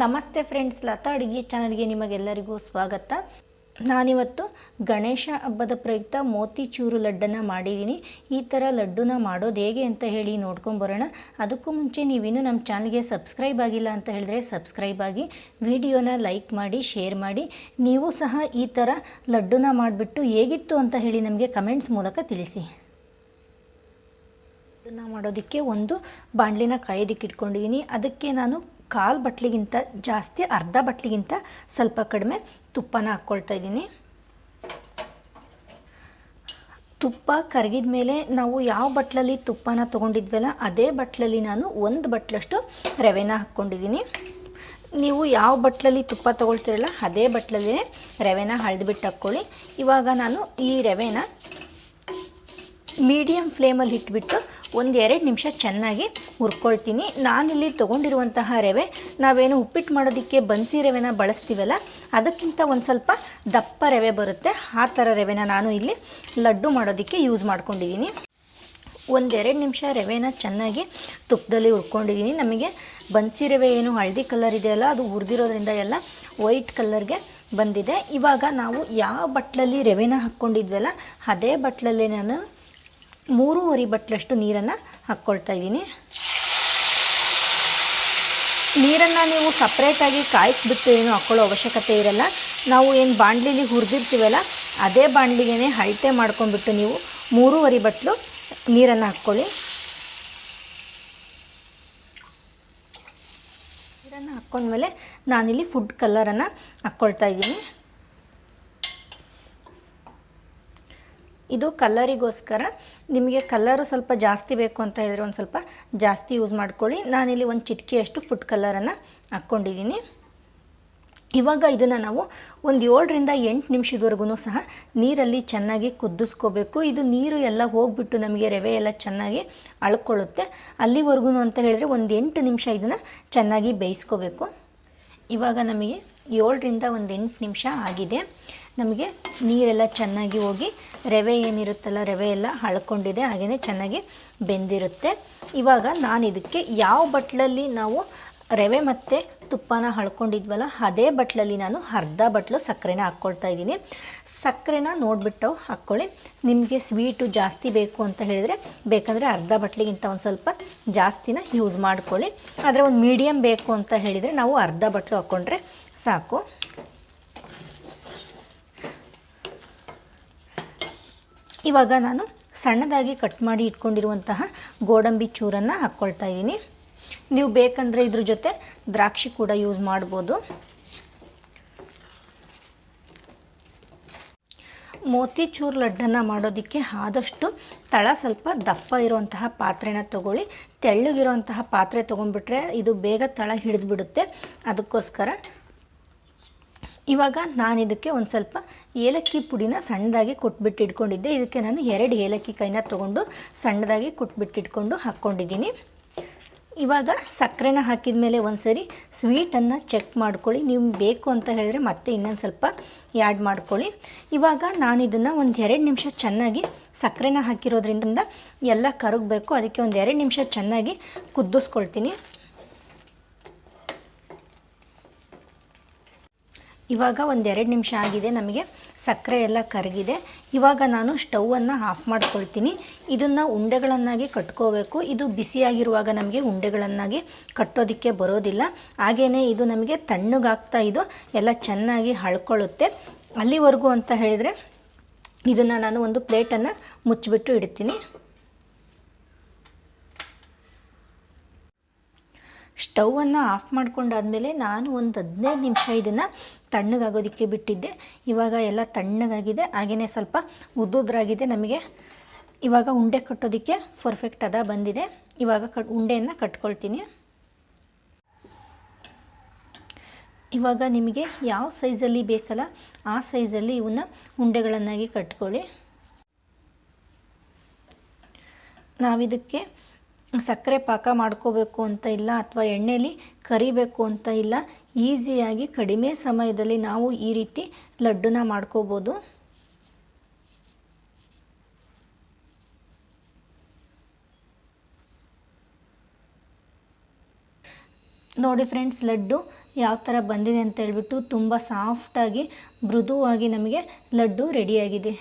ನಮಸ್ತೆ ಫ್ರೆಂಡ್ಸ್, ಲತಾ ಅಡುಗೆ ಚಾನಲ್ಗೆ ನಿಮಗೆಲ್ಲರಿಗೂ ಸ್ವಾಗತ. ನಾನಿವತ್ತು ಗಣೇಶ ಹಬ್ಬದ ಪ್ರಯುಕ್ತ ಮೋತಿಚೂರು ಲಡ್ಡನ್ನು ಮಾಡಿದ್ದೀನಿ. ಈ ಥರ ಲಡ್ಡುನ ಮಾಡೋದು ಹೇಗೆ ಅಂತ ಹೇಳಿ ನೋಡ್ಕೊಂಬರೋಣ ಅದಕ್ಕೂ ಮುಂಚೆ ನೀವಿನ್ನು ನಮ್ಮ ಚಾನಲ್ಗೆ ಸಬ್ಸ್ಕ್ರೈಬ್ ಆಗಿಲ್ಲ ಅಂತ ಹೇಳಿದ್ರೆ ಸಬ್ಸ್ಕ್ರೈಬ್ ಆಗಿ, ವಿಡಿಯೋನ ಲೈಕ್ ಮಾಡಿ, ಶೇರ್ ಮಾಡಿ. ನೀವು ಸಹ ಈ ಥರ ಲಡ್ಡುನ ಮಾಡಿಬಿಟ್ಟು ಹೇಗಿತ್ತು ಅಂತ ಹೇಳಿ ನಮಗೆ ಕಮೆಂಟ್ಸ್ ಮೂಲಕ ತಿಳಿಸಿ. ಇದನ್ನು ಮಾಡೋದಕ್ಕೆ ಒಂದು ಬಾಣಲಿನ ಕಾಯೋದಕ್ಕೆ ಇಟ್ಕೊಂಡಿದ್ದೀನಿ. ಅದಕ್ಕೆ ನಾನು ಕಾಲು ಬಟ್ಲಿಗಿಂತ ಜಾಸ್ತಿ, ಅರ್ಧ ಬಟ್ಲಿಗಿಂತ ಸ್ವಲ್ಪ ಕಡಿಮೆ ತುಪ್ಪನ ಹಾಕ್ಕೊಳ್ತಾ ಇದ್ದೀನಿ. ತುಪ್ಪ ಕರಗಿದ ಮೇಲೆ ನಾವು ಯಾವ ಬಟ್ಲಲ್ಲಿ ತುಪ್ಪನ ತೊಗೊಂಡಿದ್ವಲ್ಲ, ಅದೇ ಬಟ್ಲಲ್ಲಿ ನಾನು ಒಂದು ಬಟ್ಲಷ್ಟು ರವೆನ ಹಾಕ್ಕೊಂಡಿದ್ದೀನಿ. ನೀವು ಯಾವ ಬಟ್ಲಲ್ಲಿ ತುಪ್ಪ ತೊಗೊಳ್ತೀರಲ್ಲ, ಅದೇ ಬಟ್ಲಲ್ಲೇ ರವೆನ ಹಳ್ದುಬಿಟ್ಟು ಹಾಕ್ಕೊಳ್ಳಿ. ಇವಾಗ ನಾನು ಈ ರವೆನ ಮೀಡಿಯಮ್ ಫ್ಲೇಮಲ್ಲಿ ಇಟ್ಬಿಟ್ಟು ಒಂದು ಎರಡು ನಿಮಿಷ ಚೆನ್ನಾಗಿ ಹುರ್ಕೊಳ್ತೀನಿ. ನಾನಿಲ್ಲಿ ತೊಗೊಂಡಿರುವಂತಹ ರವೆ, ನಾವೇನು ಉಪ್ಪಿಟ್ಟು ಮಾಡೋದಕ್ಕೆ ಬನ್ಸಿ ರವೆನ ಬಳಸ್ತೀವಲ್ಲ, ಅದಕ್ಕಿಂತ ಒಂದು ಸ್ವಲ್ಪ ದಪ್ಪ ರವೆ ಬರುತ್ತೆ. ಆ ಥರ ರವೆನ ನಾನು ಇಲ್ಲಿ ಲಡ್ಡು ಮಾಡೋದಕ್ಕೆ ಯೂಸ್ ಮಾಡ್ಕೊಂಡಿದ್ದೀನಿ. ಒಂದೆರಡು ನಿಮಿಷ ರವೆನ ಚೆನ್ನಾಗಿ ತುಪ್ಪದಲ್ಲಿ ಹುರ್ಕೊಂಡಿದ್ದೀನಿ. ನಮಗೆ ಬನ್ಸಿ ರವೆ ಏನು ಹಳದಿ ಕಲರ್ ಇದೆಯಲ್ಲ, ಅದು ಹುರಿದಿರೋದ್ರಿಂದ ಎಲ್ಲ ವೈಟ್ ಕಲರ್ಗೆ ಬಂದಿದೆ. ಇವಾಗ ನಾವು ಯಾವ ಬಟ್ಲಲ್ಲಿ ರವೆನ ಹಾಕ್ಕೊಂಡಿದ್ವಲ್ಲ ಅದೇ ಬಟ್ಲಲ್ಲೇ ನಾನು ಮೂರುವರೆ ಬಟ್ಲಷ್ಟು ನೀರನ್ನು ಹಾಕ್ಕೊಳ್ತಾ ಇದ್ದೀನಿ. ನೀರನ್ನು ನೀವು ಸಪ್ರೇಟಾಗಿ ಕಾಯಿಸ್ಬಿಟ್ಟು ಏನು ಹಾಕ್ಕೊಳ್ಳೋ ಅವಶ್ಯಕತೆ ಇರಲ್ಲ. ನಾವು ಏನು ಬಾಣಲಿಲಿ ಹುರಿದಿರ್ತೀವಲ್ಲ, ಅದೇ ಬಾಣಲಿಗೆ ಅಳತೆ ಮಾಡ್ಕೊಂಡ್ಬಿಟ್ಟು ನೀವು ಮೂರುವರೆ ಬಟ್ಲು ನೀರನ್ನು ಹಾಕ್ಕೊಳ್ಳಿ. ನೀರನ್ನು ಹಾಕ್ಕೊಂಡ್ಮೇಲೆ ನಾನಿಲ್ಲಿ ಫುಡ್ ಕಲರನ್ನು ಹಾಕ್ಕೊಳ್ತಾ ಇದ್ದೀನಿ. ಇದು ಕಲ್ಲರಿಗೋಸ್ಕರ ನಿಮಗೆ ಕಲ್ಲರು ಸ್ವಲ್ಪ ಜಾಸ್ತಿ ಬೇಕು ಅಂತ ಹೇಳಿದ್ರೆ ಒಂದು ಸ್ವಲ್ಪ ಜಾಸ್ತಿ ಯೂಸ್ ಮಾಡ್ಕೊಳ್ಳಿ. ನಾನಿಲ್ಲಿ ಒಂದು ಚಿಟಕಿಯಷ್ಟು ಫುಡ್ ಕಲರನ್ನು ಹಾಕ್ಕೊಂಡಿದ್ದೀನಿ. ಇವಾಗ ಇದನ್ನು ನಾವು ಒಂದು ಏಳರಿಂದ ಎಂಟು ನಿಮಿಷದವರೆಗೂ ಸಹ ನೀರಲ್ಲಿ ಚೆನ್ನಾಗಿ ಕುದಿಸ್ಕೋಬೇಕು. ಇದು ನೀರು ಎಲ್ಲ ಹೋಗ್ಬಿಟ್ಟು ನಮಗೆ ರವೆ ಎಲ್ಲ ಚೆನ್ನಾಗಿ ಅಳ್ಕೊಳ್ಳುತ್ತೆ. ಅಲ್ಲಿವರೆಗೂ ಅಂತ ಹೇಳಿದ್ರೆ ಒಂದು ಎಂಟು ನಿಮಿಷ ಇದನ್ನು ಚೆನ್ನಾಗಿ ಬೇಯಿಸ್ಕೋಬೇಕು. ಇವಾಗ ನಮಗೆ ಏಳರಿಂದ ಒಂದು ಎಂಟು ನಿಮಿಷ ಆಗಿದೆ. ನಮಗೆ ನೀರೆಲ್ಲ ಚೆನ್ನಾಗಿ ಹೋಗಿ, ರವೆ ಏನಿರುತ್ತಲ್ಲ, ರವೆ ಎಲ್ಲ ಹಳ್ಕೊಂಡಿದೆ ಹಾಗೆಯೇ ಚೆನ್ನಾಗಿ ಬೆಂದಿರುತ್ತೆ. ಇವಾಗ ನಾನು ಇದಕ್ಕೆ ಯಾವ ಬಟ್ಲಲ್ಲಿ ನಾವು ರವೆ ಮತ್ತು ತುಪ್ಪನ ಹಳ್ಕೊಂಡಿದ್ವಲ್ಲ, ಅದೇ ಬಟ್ಲಲ್ಲಿ ನಾನು ಅರ್ಧ ಬಟ್ಲು ಸಕ್ಕರೆನ ಹಾಕ್ಕೊಳ್ತಾ ಇದ್ದೀನಿ. ಸಕ್ಕರೆನ ನೋಡಿಬಿಟ್ಟು ಹಾಕ್ಕೊಳ್ಳಿ. ನಿಮಗೆ ಸ್ವೀಟು ಜಾಸ್ತಿ ಬೇಕು ಅಂತ ಹೇಳಿದರೆ ಬೇಕಂದರೆ ಅರ್ಧ ಬಟ್ಲಿಗಿಂತ ಒಂದು ಸ್ವಲ್ಪ ಜಾಸ್ತಿನ ಯೂಸ್ ಮಾಡ್ಕೊಳ್ಳಿ. ಆದರೆ ಒಂದು ಮೀಡಿಯಮ್ ಬೇಕು ಅಂತ ಹೇಳಿದರೆ ನಾವು ಅರ್ಧ ಬಟ್ಲು ಹಾಕ್ಕೊಂಡ್ರೆ ಸಾಕು. ಇವಾಗ ನಾನು ಸಣ್ಣದಾಗಿ ಕಟ್ ಮಾಡಿ ಇಟ್ಕೊಂಡಿರುವಂತಹ ಗೋಡಂಬಿ ಚೂರನ್ನು ಹಾಕ್ಕೊಳ್ತಾ ಇದ್ದೀನಿ. ನೀವು ಬೇಕಂದರೆ ಇದ್ರ ಜೊತೆ ದ್ರಾಕ್ಷಿ ಕೂಡ ಯೂಸ್ ಮಾಡ್ಬೋದು. ಮೋತಿಚೂರ್ ಲಡ್ಡನ್ನು ಮಾಡೋದಕ್ಕೆ ಆದಷ್ಟು ತಳ ಸ್ವಲ್ಪ ದಪ್ಪ ಇರುವಂತಹ ಪಾತ್ರೆನ ತಗೊಳ್ಳಿ. ತೆಳ್ಳಗಿರುವಂತಹ ಪಾತ್ರೆ ತೊಗೊಂಡ್ಬಿಟ್ರೆ ಇದು ಬೇಗ ತಳ ಹಿಡಿದ್ಬಿಡುತ್ತೆ. ಅದಕ್ಕೋಸ್ಕರ ಇವಾಗ ನಾನು ಇದಕ್ಕೆ ಒಂದು ಸ್ವಲ್ಪ ಏಲಕ್ಕಿ ಪುಡಿನ ಸಣ್ಣದಾಗಿ ಕೊಟ್ಬಿಟ್ಟು ಇಟ್ಕೊಂಡಿದ್ದೆ ಇದಕ್ಕೆ ನಾನು ಎರಡು ಏಲಕ್ಕಿ ಕೈನ ತೊಗೊಂಡು ಸಣ್ಣದಾಗಿ ಕೊಟ್ಬಿಟ್ಟು ಇಟ್ಕೊಂಡು ಹಾಕ್ಕೊಂಡಿದ್ದೀನಿ ಇವಾಗ ಸಕ್ಕರೆನ ಹಾಕಿದ ಮೇಲೆ ಒಂದು ಸರಿ ಸ್ವೀಟನ್ನು ಚೆಕ್ ಮಾಡ್ಕೊಳ್ಳಿ. ನೀವು ಬೇಕು ಅಂತ ಹೇಳಿದ್ರೆ ಮತ್ತೆ ಇನ್ನೊಂದು ಸ್ವಲ್ಪ ಆ್ಯಡ್ ಮಾಡ್ಕೊಳ್ಳಿ. ಇವಾಗ ನಾನು ಇದನ್ನು ಒಂದು ಎರಡು ನಿಮಿಷ ಚೆನ್ನಾಗಿ ಸಕ್ಕರೆನ ಹಾಕಿರೋದ್ರಿಂದ ಎಲ್ಲ ಕರಗಬೇಕು. ಅದಕ್ಕೆ ಒಂದು ಎರಡು ನಿಮಿಷ ಚೆನ್ನಾಗಿ ಕುದ್ದಿಸ್ಕೊಳ್ತೀನಿ ಇವಾಗ ಒಂದೆರಡು ನಿಮಿಷ ಆಗಿದೆ ನಮಗೆ. ಸಕ್ಕರೆ ಎಲ್ಲ ಕರಗಿದೆ. ಇವಾಗ ನಾನು ಸ್ಟವನ್ನು ಆಫ್ ಮಾಡ್ಕೊಳ್ತೀನಿ. ಇದನ್ನು ಉಂಡೆಗಳನ್ನಾಗಿ ಕಟ್ಕೋಬೇಕು. ಇದು ಬಿಸಿಯಾಗಿರುವಾಗ ನಮಗೆ ಉಂಡೆಗಳನ್ನಾಗಿ ಕಟ್ಟೋದಕ್ಕೆ ಬರೋದಿಲ್ಲ. ಹಾಗೆಯೇ ಇದು ನಮಗೆ ತಣ್ಣಗಾಗ್ತಾ ಇದು, ಎಲ್ಲ ಚೆನ್ನಾಗಿ ಹಳ್ಕೊಳ್ಳುತ್ತೆ. ಅಲ್ಲಿವರೆಗೂ ಅಂತ ಹೇಳಿದರೆ, ಇದನ್ನು ನಾನು ಒಂದು ಪ್ಲೇಟನ್ನು ಮುಚ್ಚಿಬಿಟ್ಟು ಇಡ್ತೀನಿ. ಸ್ಟವನ್ನು ಆಫ್ ಮಾಡ್ಕೊಂಡಾದಮೇಲೆ ನಾನು ಒಂದು ಹದಿನೈದು ನಿಮಿಷ ಇದನ್ನು ತಣ್ಣಗಾಗೋದಕ್ಕೆ ಬಿಟ್ಟಿದ್ದೆ. ಇವಾಗ ಎಲ್ಲ ತಣ್ಣಗಾಗಿದೆ. ಹಾಗೆಯೇ ಸ್ವಲ್ಪ ಉದ್ದುದ್ರಾಗಿದೆ ನಮಗೆ. ಇವಾಗ ಉಂಡೆ ಕಟ್ಟೋದಕ್ಕೆ ಪರ್ಫೆಕ್ಟ್ ಅದ ಬಂದಿದೆ. ಇವಾಗ ಕಟ್ ಉಂಡೆಯನ್ನು ಕಟ್ಕೊಳ್ತೀನಿ. ಇವಾಗ ನಿಮಗೆ ಯಾವ ಸೈಜಲ್ಲಿ ಬೇಕಲ್ಲ ಆ ಸೈಜಲ್ಲಿ ಇವನ್ನ ಉಂಡೆಗಳನ್ನಾಗಿ ಕಟ್ಕೊಳ್ಳಿ. ನಾವಿದಕ್ಕೆ ಸಕ್ಕರೆ ಪಾಕ ಮಾಡ್ಕೋಬೇಕು ಅಂತ ಇಲ್ಲ ಅಥವಾ ಎಣ್ಣೆಲಿ ಕರಿಬೇಕು ಅಂತ ಇಲ್ಲ, ಈಸಿಯಾಗಿ ಕಡಿಮೆ ಸಮಯದಲ್ಲಿ ನಾವು ಈ ರೀತಿ ಲಡ್ಡುನ ಮಾಡ್ಕೋಬೋದು. ನೋಡಿ ಫ್ರೆಂಡ್ಸ್, ಲಡ್ಡು ಯಾವ ಥರ ಬಂದಿದೆ ಅಂತ ಹೇಳ್ಬಿಟ್ಟು ತುಂಬ ಸಾಫ್ಟಾಗಿ ಮೃದುವಾಗಿ ನಮಗೆ ಲಡ್ಡು ರೆಡಿಯಾಗಿದೆ.